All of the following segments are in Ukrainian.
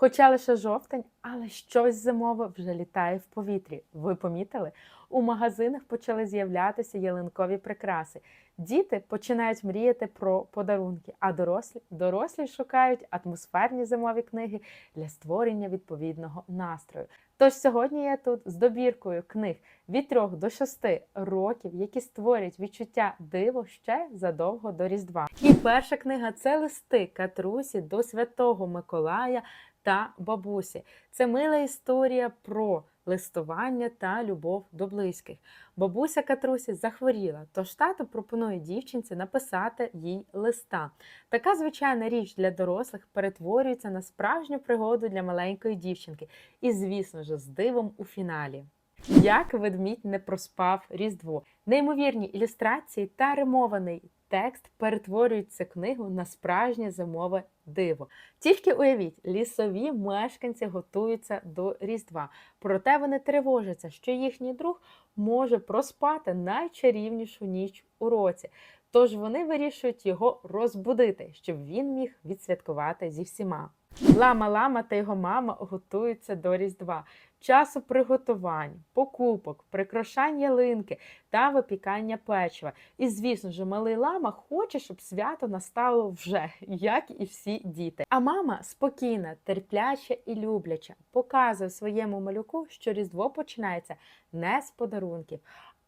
Хоча лише жовтень, але щось зимове вже літає в повітрі. Ви помітили? У магазинах почали з'являтися ялинкові прикраси. Діти починають мріяти про подарунки, а дорослі дорослі шукають атмосферні зимові книги для створення відповідного настрою. Тож сьогодні я тут з добіркою книг від 3 до 6 років, які створять відчуття диво ще задовго до Різдва. І перша книга це листи Катрусі до Святого Миколая та бабусі. Це мила історія про листування та любов до близьких. Бабуся Катрусі захворіла, тож тато пропонує дівчинці написати їй листа. Така звичайна річ для дорослих перетворюється на справжню пригоду для маленької дівчинки. І, звісно ж, з дивом у фіналі. Як ведмідь не проспав Різдво. Неймовірні ілюстрації та римований текст перетворюють цю книгу на справжнє зимове диво. Тільки уявіть, лісові мешканці готуються до Різдва, проте вони тривожаться, що їхній друг може проспати найчарівнішу ніч у році. Тож вони вирішують його розбудити, щоб він міг відсвяткувати зі всіма. Лама Лама та його мама готуються до Різдва. Часу приготувань, покупок, прикрашань ялинки та випікання печива. І, звісно ж, малий лама хоче, щоб свято настало вже, як і всі діти. А мама спокійна, терпляча і любляча, показує своєму малюку, що Різдво починається не з подарунків,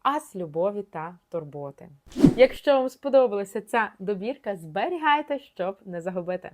а з любові та турботи. Якщо вам сподобалася ця добірка, зберігайте, щоб не загубити.